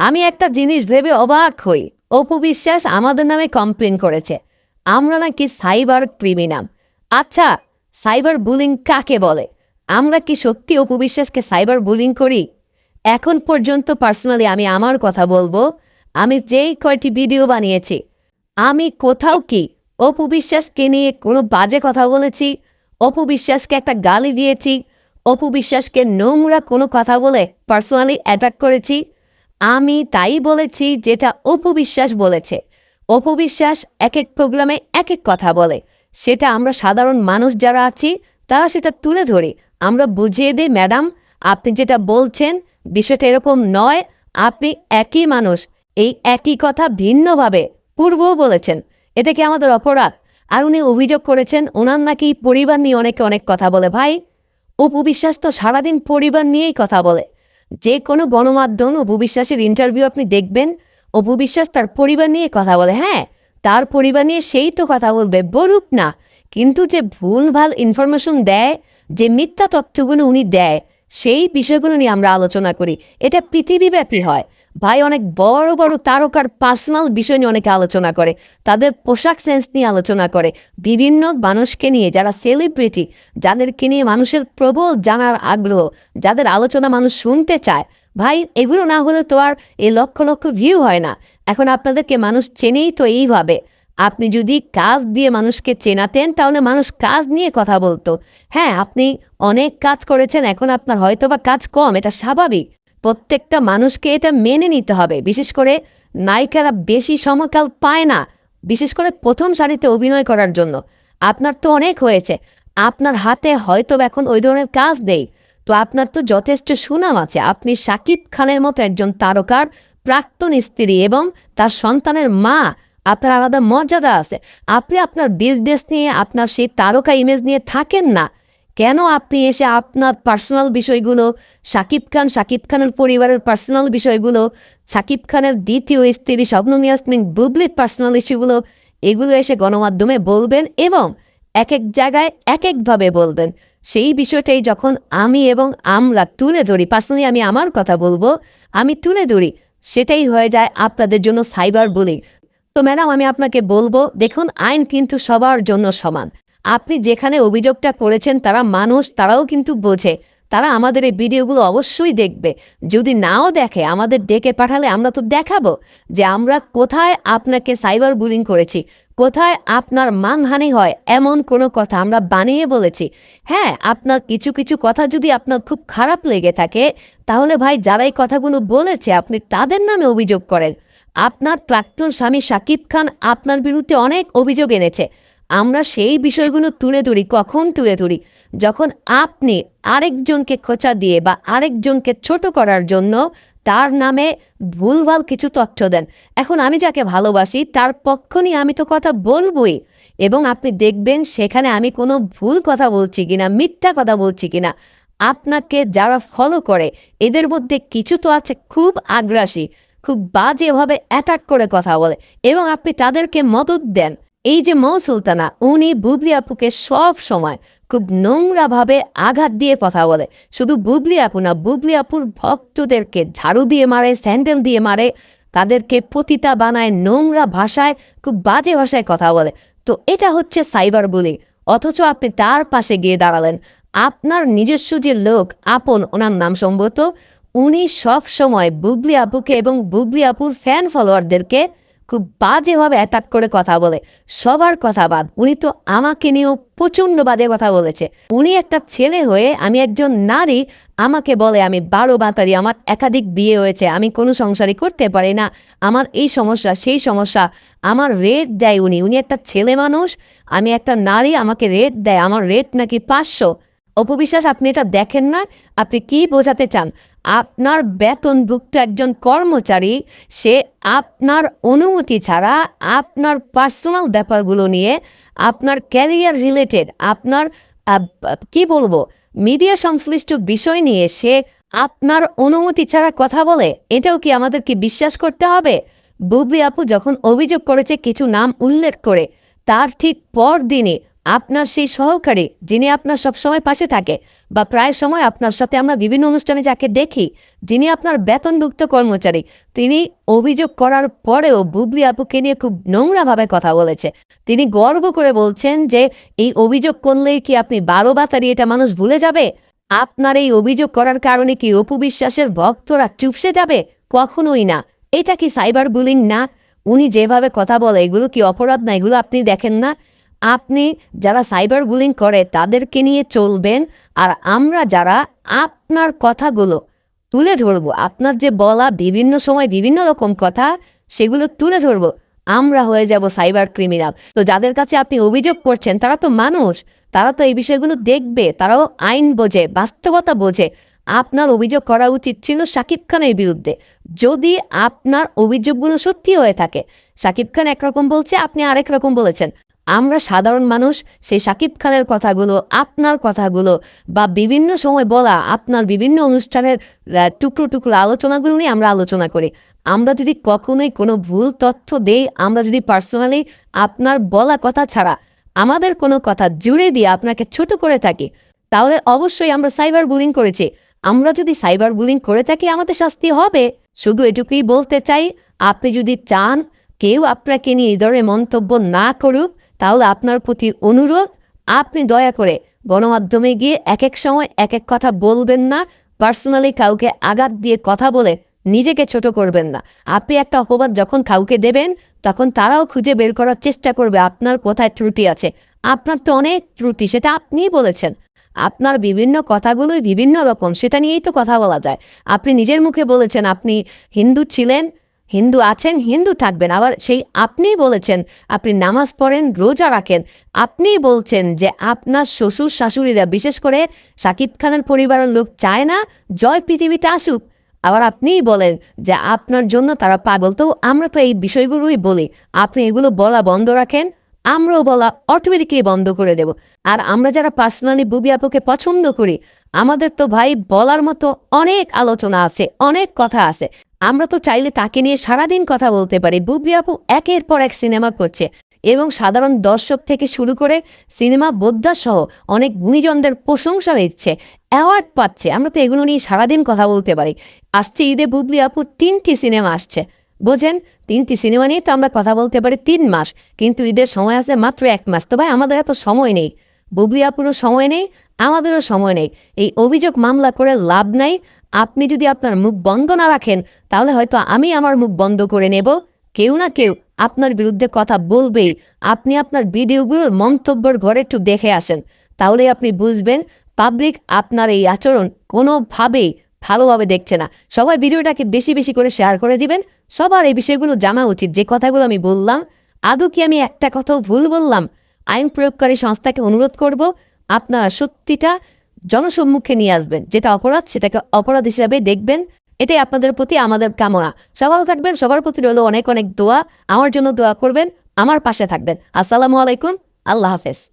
আমি একটা জিনিস ভেবে অবাক হই। অপু বিশ্বাস আমাদের নামে কমপ্লেন করেছে। আমরা নাকি সাইবার ক্রিমিনাল আচ্ছা সাইবার বুলিং কাকে বলে? আমরা কি সত্যি অপু বিশ্বাসকে সাইবার বুলিং করি? এখন পর্যন্ত পার্সোনালি আমি আমার কথা বলব। আমি যেই কয়টি ভিডিও বানিয়েছি। আমি কোথাও কি অপু বিশ্বাসকে নিয়ে কোনো বাজে কথা বলেছি? অপু বিশ্বাসকে একটা গালি দিয়েছি? অপু বিশ্বাসকে নোংরা কোনো কথা বলে পার্সোনালি অ্যাটাক করেছি? আমি তাই বলেছি যেটা অপু বিশ্বাস বলেছে। অপু বিশ্বাস এক এক প্রোগ্রামে এক এক কথা বলে। সেটা আমরা সাধারণ মানুষ যারা আছি, তারা সেটা তুলে ধরি। আমরা বুঝিয়ে দিই, ম্যাডাম, আপনি যেটা বলছেন বিষয়টা এরকম নয়। আপনি একই মানুষ। এই একই কথা ভিন্নভাবে পূর্বও বলেছেন। এটা কি আমাদের অপরাধ? আর উনি অভিযোগ করেছেন, ওনার নাকি পরিবার নিয়ে অনেকে অনেক কথা বলে। ভাই অপু বিশ্বাস তো সারাদিন পরিবার নিয়েই কথা বলে। যে কোনো গণমাধ্যম অপু বিশ্বাসের ইন্টারভিউ আপনি দেখবেন, অপু বিশ্বাস তার পরিবার নিয়ে কথা বলে। হ্যাঁ তার পরিবার নিয়ে সেই তো কথা বলবে বলুক না। কিন্তু যে ভুল, ভালো ইনফরমেশন দেয়, যে মিথ্যা তথ্যগুলো উনি দেয়, সেই বিষয়গুলো নিয়ে আমরা আলোচনা করি। এটা পৃথিবীব্যাপী হয়। ভাই অনেক বড় বড় তারকার পার্সোনাল বিষয় নিয়ে অনেকে আলোচনা করে, তাদের পোশাক সেন্স নিয়ে আলোচনা করে। বিভিন্ন মানুষকে নিয়ে, যারা সেলিব্রিটি যাদেরকে নিয়ে মানুষের প্রবল জানার আগ্রহ, যাদের আলোচনা মানুষ শুনতে চায়, ভাই এগুলো না হলে তো আর এই লক্ষ লক্ষ ভিউ হয় না। এখন আপনাদেরকে মানুষ চেনেই তো এইভাবে। আপনি যদি কাজ দিয়ে মানুষকে চেনাতেন, তাহলে মানুষ কাজ নিয়ে কথা বলতো। হ্যাঁ আপনি অনেক কাজ করেছেন, এখন আপনার হয়তো বা কাজ কম, এটা স্বাভাবিক। প্রত্যেকটা মানুষকে এটা মেনে নিতে হবে। বিশেষ করে নায়িকারা বেশি সময়কাল পায় না, বিশেষ করে প্রথম সারিতে অভিনয় করার জন্য। আপনার তো অনেক হয়েছে। আপনার হাতে হয়তো এখন ওই ধরনের কাজ নেই। তো আপনার তো যথেষ্ট সুনাম আছে। আপনি সাকিব খানের মতো একজন তারকার প্রাক্তন স্ত্রী এবং তার সন্তানের মা, আপনার আলাদা মর্যাদা আছে। আপনি আপনার বিজনেস নিয়ে, আপনার সেই তারকা ইমেজ নিয়ে থাকেন না। কেন আপনি এসে আপনার পার্সোনাল বিষয়গুলো, সাকিব খান, সাকিব খানের পরিবারের পার্সোনাল বিষয়গুলো, সাকিব খানের দ্বিতীয় স্ত্রী শবনম ইয়াসমিন বুবলির পার্সোনাল ইস্যুগুলো এগুলো এসে গণমাধ্যমে বলবেন এবং এক এক জায়গায় এক একভাবে বলবেন। সেই বিষয়টাই যখন আমি এবং আমরা তুলে ধরি পার্সোনালি আমি আমার কথা বলব, আমি তুলে ধরি, সেটাই হয়ে যায় আপনাদের জন্য সাইবার বুলিং তো ম্যাডাম আমি আপনাকে বলব, দেখুন, আইন কিন্তু সবার জন্য সমান। আপনি যেখানে অভিযোগটা করেছেন, তারা মানুষ, তারাও কিন্তু বোঝে। তারা আমাদের এই ভিডিওগুলো অবশ্যই দেখবে। যদি নাও দেখে, আমাদের ডেকে পাঠালে আমরা তো দেখাবো যে আমরা কোথায় আপনাকে সাইবার বুলিং করেছি, কোথায় আপনার মানহানি হয়, এমন কোনো কথা আমরা বানিয়ে বলেছি। হ্যাঁ আপনার কিছু কিছু কথা যদি আপনার খুব খারাপ লেগে থাকে, তাহলে ভাই যারা এই কথাগুলো বলেছে, আপনি তাদের নামে অভিযোগ করেন। আপনার প্রাক্তন স্বামী সাকিব খান আপনার বিরুদ্ধে অনেক অভিযোগ এনেছে। আমরা সেই বিষয়গুলো তুলে ধরি, কখন তুলে ধরি? যখন আপনি আরেকজনকে খোঁচা দিয়ে বা আরেকজনকে ছোট করার জন্য তার নামে ভুলভাল কিছু তথ্য দেন। এখন আমি যাকে ভালোবাসি, তার পক্ষ নিয়ে আমি তো কথা বলবই, এবং আপনি দেখবেন সেখানে আমি কোনো ভুল কথা বলছি কিনা, মিথ্যা কথা বলছি কিনা, আপনাকে যারা ফলো করে, এদের মধ্যে কিছু তো আছে খুব আগ্রাসী, খুব বাজেভাবে অ্যাটাক করে কথা বলে, এবং আপনি তাদেরকে মদত দেন। এই যে মৌ সুলতানা, উনি বুবলি আপুকে সব সময় খুব নোংরাভাবে আঘাত দিয়ে কথা বলে। শুধু বুবলি আপু না, বুবলি আপুর ভক্তদেরকে ঝাড়ু দিয়ে মারে, স্যান্ডেল দিয়ে মারে, তাদেরকে পতিতা বানায়, নোংরা ভাষায়, খুব বাজে ভাষায় কথা বলে। তো এটা হচ্ছে সাইবার বুলি। অথচ আপনি তার পাশে গিয়ে দাঁড়ালেন। আপনার নিজস্ব যে লোক, আপন, ওনার নাম সম্ভবত, উনি সব সময় বুবলি আপুকে এবং বুবলি আপুর ফ্যান ফলোয়ারদেরকে খুব বাজেভাবে অ্যাটাক করে কথা বলে। সবার কথা বাদ, উনি তো আমাকে নিয়েও প্রচণ্ড বাজে কথা বলেছে। উনি একটা ছেলে হয়ে আমি একজন নারী, আমাকে বলে আমি বারো বাতারি, আমার একাধিক বিয়ে হয়েছে, আমি কোনো সংসারই করতে পারি না, আমার এই সমস্যা, সেই সমস্যা, আমার রেট দেয় উনি। উনি একটা ছেলে মানুষ, আমি একটা নারী, আমাকে রেট দেয়, আমার রেট নাকি পাঁচশো। অপবিশ্বাস, আপনি এটা দেখেন না, আপনি কি বোঝাতে চান? আপনার বেতনভুক্ত একজন কর্মচারী, সে আপনার অনুমতি ছাড়া আপনার পার্সোনাল ব্যাপারগুলো নিয়ে আপনার ক্যারিয়ার রিলেটেড আপনার কি বলব মিডিয়া সংশ্লিষ্ট বিষয় নিয়ে সে আপনার অনুমতি ছাড়া কথা বলে, এটাও কি আমাদেরকে বিশ্বাস করতে হবে? বুবলি আপু যখন অভিযোগ করেছে, কিছু নাম উল্লেখ করে, তার ঠিক পর দিনই আপনার সেই সহকারী যিনি আপনার সবসময় পাশে থাকে বা প্রায় সময় আপনার সাথে আমরা বিভিন্ন অনুষ্ঠানে যাকে দেখি, যিনি আপনার বেতনভুক্ত কর্মচারী, তিনি অভিযোগ করার পরেও বুবলি আপুকে নিয়ে খুব নোংরাভাবে কথা বলেছে। তিনি গর্ব করে বলছেন যে, এই অভিযোগ করলেই কি আপনি বারো বাতারি এটা মানুষ ভুলে যাবে? আপনার এই অভিযোগ করার কারণে কি অপু বিশ্বাসের ভক্তরা চুপসে যাবে? কখনোই না। এটা কি সাইবার বুলিং না? উনি যেভাবে কথা বলে, এগুলো কি অপরাধ না? এগুলো আপনি দেখেন না? আপনি যারা সাইবার বুলিং করে তাদেরকে নিয়ে চলবেন আর আমরা যারা আপনার কথাগুলো তুলে ধরবো, আপনার যে বলা বিভিন্ন সময় বিভিন্ন রকম কথা, সেগুলো তুলে ধরবো, আমরা হয়ে যাব সাইবার ক্রিমিনাল। তো যাদের কাছে আপনি অভিযোগ করছেন, তারা তো মানুষ, তারা তো এই বিষয়গুলো দেখবে, তারাও আইন বোঝে, বাস্তবতা বোঝে। আপনার অভিযোগ করা উচিত ছিল শাকিব খানের বিরুদ্ধে। যদি আপনার অভিযোগগুলো সত্যি হয়ে থাকে সাকিব খান একরকম বলছে, আপনি আরেক রকম বলেছেন। আমরা সাধারণ মানুষ, সেই শাকিব খানের কথাগুলো, আপনার কথাগুলো বা বিভিন্ন সময় বলা আপনার বিভিন্ন অনুষ্ঠানের টুকরো টুকরো আলোচনাগুলো নিয়ে আমরা আলোচনা করি। আমরা যদি কখনোই কোনো ভুল তথ্য দেই, আমরা যদি পার্সোনালি আপনার বলা কথা ছাড়া আমাদের কোনো কথা জুড়ে দিয়ে আপনাকে ছোট করে থাকি, তাহলে অবশ্যই আমরা সাইবার বুলিং করেছি। আমরা যদি সাইবার বুলিং করে থাকি, আমাদের শাস্তি হবে। শুধু এটুকুই বলতে চাই, আপনি যদি চান, কেউ আপনাকে নিয়ে এই ধরনের মন্তব্য না করুক তাহলে আপনার প্রতি অনুরোধ, আপনি দয়া করে গণমাধ্যমে গিয়ে এক এক সময় এক এক কথা বলবেন না, পার্সোনালি কাউকে আঘাত দিয়ে কথা বলে নিজেকে ছোট করবেন না। আপনি একটা অপবাদ যখন কাউকে দেবেন, তখন তারাও খুঁজে বের করার চেষ্টা করবে আপনার কোথায় ত্রুটি আছে। আপনার তো অনেক ত্রুটি, সেটা আপনিই বলেছেন। আপনার বিভিন্ন কথাগুলোই বিভিন্ন রকম, সেটা নিয়েই তো কথা বলা যায়। আপনি নিজের মুখে বলেছেন, আপনি হিন্দু ছিলেন হিন্দু আছেন, হিন্দু থাকবেন। আবার সেই আপনিই বলেছেন, আপনি নামাজ পড়েন, রোজা রাখেন। আপনিই বলছেন যে আপনার শ্বশুর শাশুড়িরা, বিশেষ করে শাকিব খানের পরিবারের লোক চায় না জয় পৃথিবীতে আসুক। আবার আপনিই বলেন যে আপনার জন্য তারা পাগল। তো আমরা তো এই বিষয়গুলোই বলি, আপনি এগুলো বলা বন্ধ রাখেন, আমরাও বলা অটোমেটিকলি বন্ধ করে দেব। আর আমরা যারা পার্সোনালি বুবি আপুকে পছন্দ করি, আমাদের তো ভাই বলার মতো অনেক আলোচনা আছে, অনেক কথা আছে। আমরা তো চাইলে তাকে নিয়ে সারাদিন কথা বলতে পারি। বুবি আপু একের পর এক সিনেমা করছে এবং সাধারণ দর্শক থেকে শুরু করে সিনেমা বোদ্ধা সহ অনেক গুণীজনদের প্রশংসা দিচ্ছে অ্যাওয়ার্ড পাচ্ছে। আমরা তো এগুলো নিয়ে সারাদিন কথা বলতে পারি। আসছে ঈদে বুবলি আপু তিনটি সিনেমা আসছে। বোঝেন, তিনটি সিনেমা নিয়ে তো আমরা কথা বলতে পারি তিন মাস, কিন্তু ঈদের সময় আছে মাত্র এক মাস। তো ভাই, আমাদের এত সময় নেই। বুবলি সময় নেই, আমাদেরও সময় নেই। এই অভিযোগ মামলা করে লাভ নাই। আপনি যদি আপনার মুখ বন্ধ না রাখেন, তাহলে হয়তো আমি আমার মুখ বন্ধ করে নেব। কেউ না কেউ আপনার বিরুদ্ধে কথা বলবেই। আপনি আপনার ভিডিওগুলোর মন্তব্যের ঘরে একটু দেখে আসেন। তাহলে আপনি বুঝবেন, পাবলিক আপনার এই আচরণ কোনোভাবেই ভালোভাবে দেখছে না। সবাই ভিডিওটাকে বেশি বেশি করে শেয়ার করে দিবেন। সবার এই বিষয়গুলো জানা উচিত। যে কথাগুলো আমি বললাম, আদৌ কি আমি একটা কথাও ভুল বললাম? আইন প্রয়োগকারী সংস্থাকে অনুরোধ করব, আপনারা সত্যিটা জনসম্মুখে নিয়ে আসবেন। যেটা অপরাধ, সেটাকে অপরাধ হিসাবে দেখবেন। এটাই আপনাদের প্রতি আমাদের কামনা। সবারও থাকবেন, সবার প্রতি রইল অনেক অনেক দোয়া। আমার জন্য দোয়া করবেন, আমার পাশে থাকবেন। আসসালামু আলাইকুম, আল্লাহ হাফেজ।